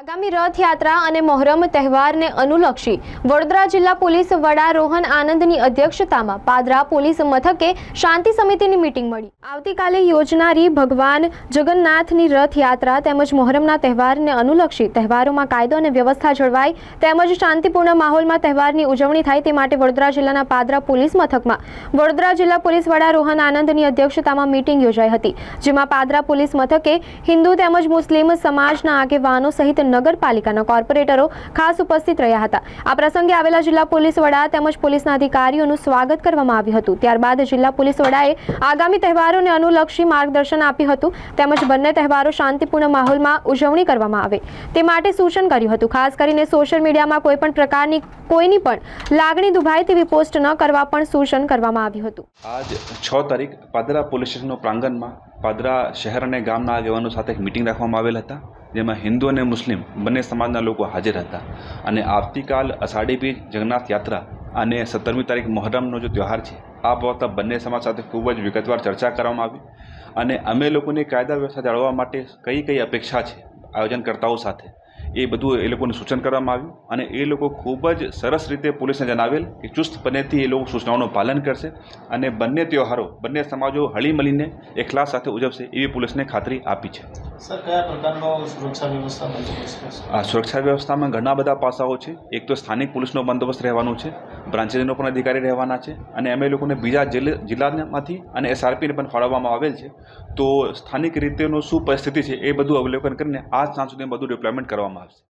આગામી રથયાત્રા અને મોહરમ તહેવારને અનુલક્ષી વડોદરા જિલ્લા પોલીસ વડા રોહન આનંદની અધ્યક્ષતામાં પાદરા પોલીસ મથકે શાંતિ સમિતિની મીટિંગ મળી. આવતીકાલે યોજનારી ભગવાન જગન્નાથની રથયાત્રા તેમજ મોહરમના તહેવારને અનુલક્ષી તહેવારોમાં કાયદો અને વ્યવસ્થા જળવાય તેમજ શાંતિપૂર્ણ માહોલમાં તહેવારની ઉજવણી થાય તે માટે વડોદરા જિલ્લાના પાદરા પોલીસ મથકમાં વડોદરા જિલ્લા પોલીસ વડા રોહન આનંદની અધ્યક્ષતામાં મીટિંગ યોજાઈ હતી, જેમાં પાદરા પોલીસ મથકે હિન્દુ તેમજ મુસ્લિમ સમાજના આગેવાનો સહિત નગરપાલિકાના કોર્પોરેટરો ખાસ ઉપસ્થિત રહ્યા હતા. આ પ્રસંગે આવેલા જિલ્લા પોલીસ વડા તેમજ પોલીસના અધિકારીઓનું સ્વાગત કરવામાં આવ્યું હતું. ત્યારબાદ જિલ્લા પોલીસ વડાએ આગામી તહેવારોને અનુલક્ષી માર્ગદર્શન આપ્યું હતું. તેમજ બંને તહેવારો શાંતિપૂર્ણ માહોલમાં ઉજવણી કરવામાં આવે તે માટે સૂચન કર્યું હતું. ખાસ કરીને સોશિયલ મીડિયામાં કોઈ પણ પ્રકારની, કોઈની પણ લાગણી દુભાય તેવી પોસ્ટ ન કરવા પણ સૂચન કરવામાં આવ્યું હતું. આજ છ તારીખ પાદરા પોલીસ સ્ટેશનના પ્રાંગણમાં પાદરા શહેર અને ગામના આગેવાનો સાથે એક મિટિંગ રાખવામાં આવેલ હતા. જેમાં હિન્દુ અને મુસ્લિમ બંને સમાજના લોકો હાજર હતા. અને આવતીકાલ અષાઢી બીજ જગન્નાથ યાત્રા અને સત્તરમી તારીખ મોહરમનો જે તહેવાર છે, આ બાબતમાં બંને સમાજ સાથે ખૂબ જ વિગતવાર ચર્ચા કરવામાં આવી અને અમે લોકોની કાયદા વ્યવસ્થા જાળવવા માટે કઈ કઈ અપેક્ષા છે આયોજનકર્તાઓ સાથે. એ બધું એ લોકોને સૂચન કરવામાં આવ્યું અને એ લોકો ખૂબ જ સરસ રીતે પોલીસને જણાવેલ કે ચુસ્તપણેથી એ લોકો સૂચનાઓનું પાલન કરશે અને બંને તહેવારો બંને સમાજો હળીમળીને એકલાસ સાથે ઉજવશે એવી પોલીસને ખાતરી આપી છે. સુરક્ષા આ સુરક્ષા વ્યવસ્થામાં ઘણા બધા પાસાઓ છે. એક તો સ્થાનિક પોલીસનો બંદોબસ્ત રહેવાનો છે બ્રાન્ચેસનો પણ અધિકારી રહેવાના છે અને અમે લોકોને બીજા જિલ્લા જિલ્લામાંથી અને એસઆરપીને પણ ફાળવવામાં આવેલ છે. તો સ્થાનિક રીતેનું શું પરિસ્થિતિ છે એ બધું અવલોકન કરીને આજ સાંજ સુધી બધું ડિપ્લોયમેન્ટ કરવામાં cost